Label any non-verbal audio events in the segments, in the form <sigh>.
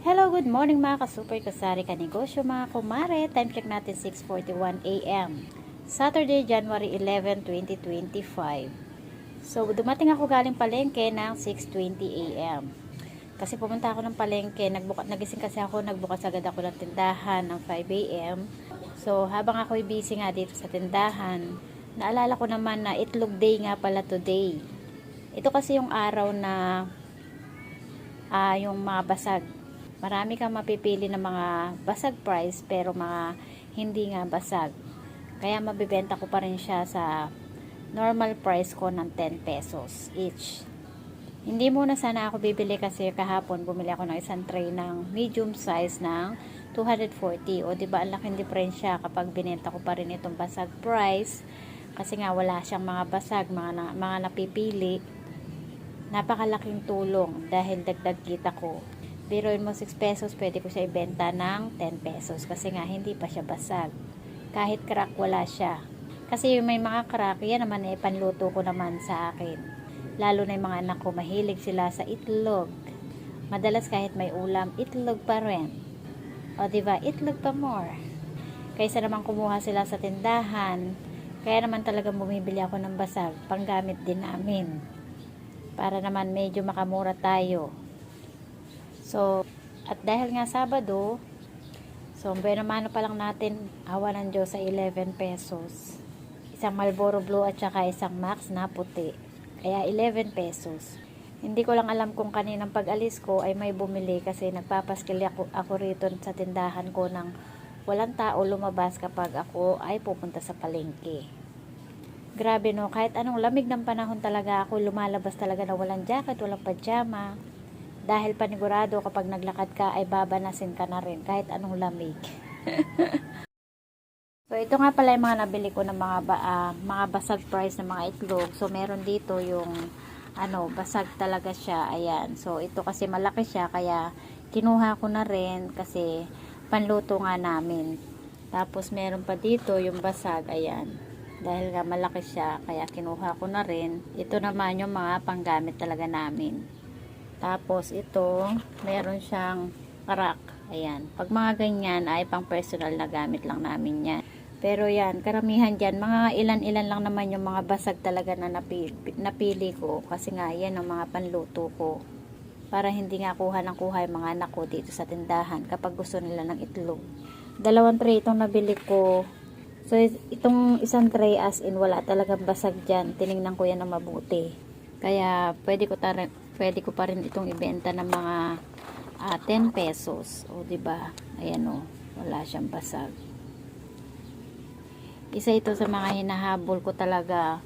Hello, good morning mga ka-super kasari ka negosyo mga kumare. Time check natin 6.41 a.m. Saturday, January 11, 2025. So, dumating ako galing palengke ng 6.20 a.m. Kasi pumunta ako ng palengke, nagbuka, nagising kasi ako, nagbukas agad ako ng tindahan ng 5 a.m. So, habang ako'y busy nga dito sa tindahan, naalala ko naman na itlog day nga pala today. Ito kasi yung araw na ah, yung mga basag. Marami kang mapipili ng mga basag price pero mga hindi nga basag. Kaya mabibenta ko pa rin siya sa normal price ko ng 10 pesos each. Hindi muna sana ako bibili kasi kahapon bumili ako ng isang tray ng medium size ng 240 o di ba ang laking diferensya kapag binenta ko pa rin itong basag price kasi nga wala siyang mga basag, mga, na, mga napipili napakalaking tulong dahil dagdag kita ko. Biroin mo 6 pesos, pwede ko siya ibenta ng 10 pesos kasi nga hindi pa siya basag. Kahit crack, wala siya. Kasi yung may mga crack, yan naman eh, panluto ko naman sa akin. Lalo na yung mga anak ko, mahilig sila sa itlog. Madalas kahit may ulam, itlog pa rin. O diba, itlog pa more. Kaysa naman kumuha sila sa tindahan, kaya naman talagang bumibili ako ng basag, panggamit din namin para naman medyo makamura tayo. So, at dahil nga Sabado, so bueno mano pa lang natin awa ng Diyos sa 11 pesos. Isang Marlboro Blue at saka isang Max na puti. Kaya 11 pesos. Hindi ko lang alam kung kaninang pag-alis ko ay may bumili kasi nagpapaskili ako, ako rito sa tindahan ko ng walang tao lumabas kapag ako ay pupunta sa palengke. Grabe no, kahit anong lamig ng panahon talaga ako, lumalabas talaga na walang jacket, walang pajama. Dahil panigurado kapag naglakad ka ay babanasin ka na rin kahit anong lamig. <laughs> so ito nga pala yung mga nabili ko ng mga ba, ah, mga basag price ng mga itlog. So meron dito yung ano, basag talaga siya. Ayan. So ito kasi malaki siya kaya kinuha ko na rin kasi panluto nga namin. Tapos meron pa dito yung basag. Ayan dahil nga malaki siya kaya kinuha ko na rin ito naman yung mga panggamit talaga namin tapos ito meron siyang karak ayan. Pag mga ganyan ay pang personal na gamit lang namin yan. Pero yan karamihan dyan mga ilan ilan lang naman yung mga basag talaga na napili, napili ko. Kasi nga yan ang mga panluto ko. Para hindi nga kuha ng kuha yung mga anak ko dito sa tindahan kapag gusto nila ng itlog. Dalawang tray itong nabili ko. So, itong isang tray as in, wala talagang basag dyan. Tinignan ko yan na mabuti. Kaya, pwede ko, pwede ko pa rin itong ibenta ng mga ah, 10 pesos. O, ba diba? Ayan o, wala siyang basag. Isa ito sa mga hinahabol ko talaga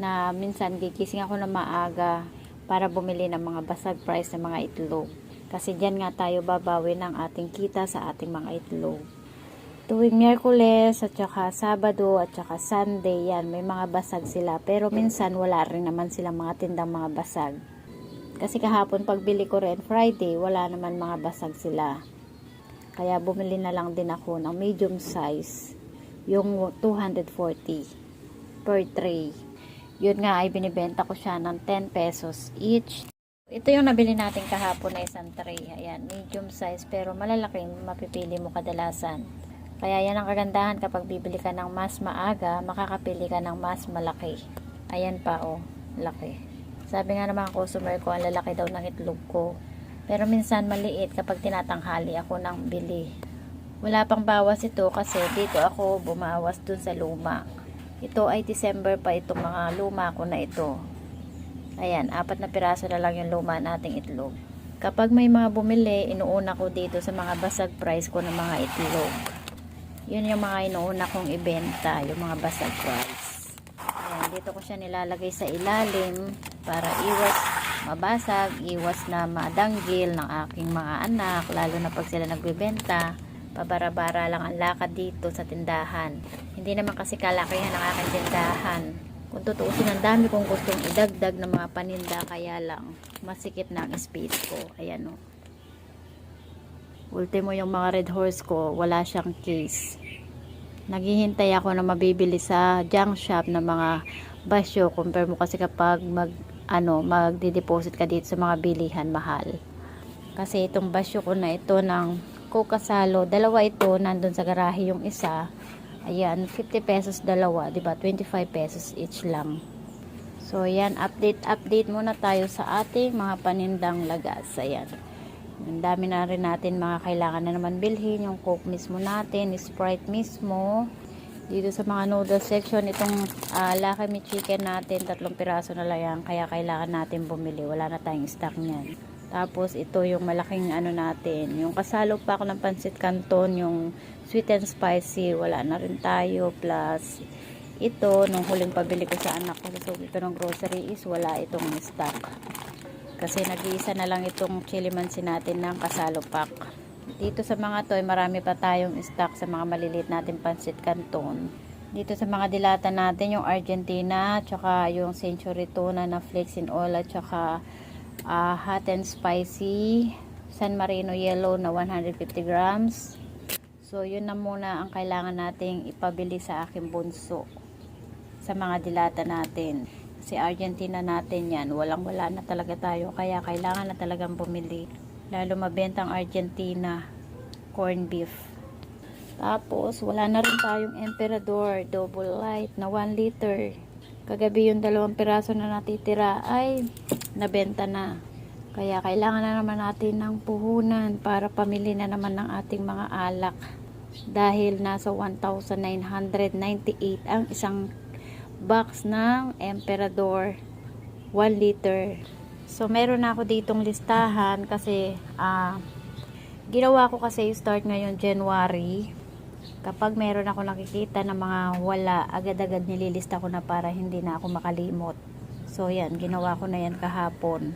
na minsan gigising ako na maaga para bumili ng mga basag price ng mga itlog. Kasi dyan nga tayo babawi ng ating kita sa ating mga itlog tuwing Miyerkules at saka Sabado at saka Sunday yan may mga basag sila pero minsan wala rin naman silang mga tindang mga basag kasi kahapon pagbili ko rin Friday wala naman mga basag sila kaya bumili na lang din ako ng medium size yung 240 per tray yun nga ay binibenta ko siya ng 10 pesos each ito yung nabili natin kahapon na isang tray. Ayan, medium size pero malalaki mapipili mo kadalasan. Kaya yan ang kagandahan kapag bibili ka ng mas maaga, makakapili ka ng mas malaki. Ayan pa oh, laki. Sabi nga ng mga customer ko, ang lalaki daw ng itlog ko. Pero minsan maliit kapag tinatanghali ako ng bili. Wala pang bawas ito kasi dito ako bumawas dun sa luma. Ito ay December pa itong mga luma ko na ito. Ayan, apat na piraso na lang yung luma nating itlog. Kapag may mga bumili, inuuna ko dito sa mga basag price ko ng mga itlog yun yung mga inuuna kong ibenta yung mga basag price Ayan, dito ko siya nilalagay sa ilalim para iwas mabasag iwas na madanggil ng aking mga anak lalo na pag sila nagbebenta. Pabara-bara lang ang lakad dito sa tindahan. Hindi naman kasi kalakihan ang aking tindahan. Kung tutuusin ang dami kong gustong idagdag ng mga paninda kaya lang masikip na ang space ko. Ayan o ultimo yung mga red horse ko wala siyang case. Naghihintay ako na mabibili sa junk shop ng mga basyo. Compare mo kasi kapag mag ano magdi-deposit ka dito sa mga bilihan mahal Kasi itong basyo ko na ito ng Coca Salo, dalawa ito, nandun sa garahe yung isa. Ayan, 50 pesos dalawa, 'di ba? 25 pesos each lang. So, ayan, update, update muna tayo sa ating mga panindang lagas. Ayan. Ang dami na rin natin mga kailangan na naman bilhin. Yung Coke mismo natin, Sprite mismo. Dito sa mga noodle section, itong uh, Lakami chicken natin, tatlong piraso na lang. Kaya kailangan natin bumili. Wala na tayong stock niyan. Tapos, ito yung malaking ano natin. Yung kasalo pa ako ng pansit canton, yung sweet and spicy. Wala na rin tayo. Plus, ito, nung huling pabili ko sa anak ko sa ito ng grocery is wala itong stock. Kasi nag-iisa na lang itong chili mansi natin ng kasalo pack. Dito sa mga to, ay marami pa tayong stock sa mga maliliit natin pansit canton. Dito sa mga dilata natin, yung Argentina, tsaka yung Century Tuna na flakes in oil, at tsaka ah, hot and spicy, San Marino yellow na 150 grams. So, yun na muna ang kailangan nating ipabili sa aking bunso sa mga dilata natin. Kasi Argentina natin yan, walang wala na talaga tayo. Kaya kailangan na talagang bumili. Lalo mabenta ang Argentina corn beef. Tapos, wala na rin tayong Emperador double light na 1 liter. Kagabi yung dalawang piraso na natitira ay nabenta na. Kaya kailangan na naman natin ng puhunan para pamili na naman ng ating mga alak. Dahil nasa 1,998 ang isang box ng Emperador 1 liter. So, meron na ako ditong listahan kasi ah, ginawa ko kasi start ngayon January. Kapag meron ako nakikita na mga wala, agad-agad nililista ko na para hindi na ako makalimot. So, yan. Ginawa ko na yan kahapon.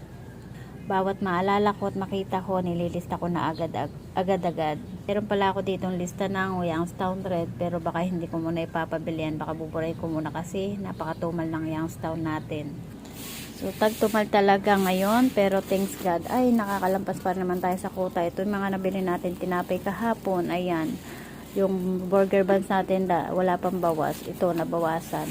Bawat maalala ko at makita ko, nililista ko na agad, agad-agad. Meron pala ako ditong lista ng Youngstown Red, pero baka hindi ko muna ipapabili yan. Baka buburay ko muna kasi napakatumal ng Youngstown natin. So, tagtumal talaga ngayon, pero thanks God, ay nakakalampas pa naman tayo sa kuta. Ito mga nabili natin, tinapay kahapon, ayan. Yung burger buns natin, da, wala pang bawas. Ito, nabawasan.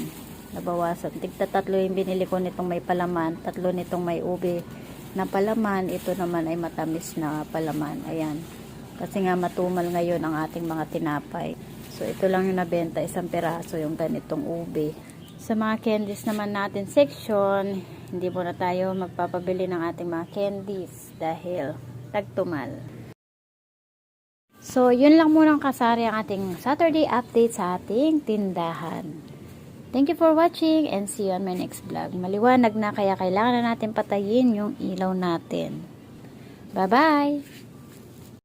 Nabawasan. Tigta tatlo yung binili ko nitong may palaman, tatlo nitong may ube na palaman. Ito naman ay matamis na palaman. Ayan. Kasi nga matumal ngayon ang ating mga tinapay. So, ito lang yung nabenta, isang peraso yung ganitong ube. Sa mga candies naman natin section, hindi muna tayo magpapabili ng ating mga candies dahil tagtumal. So, yun lang muna ang kasari ang ating Saturday update sa ating tindahan. Thank you for watching and see you on my next vlog. Maliwanag na kaya kailangan na natin patayin yung ilaw natin. Bye-bye!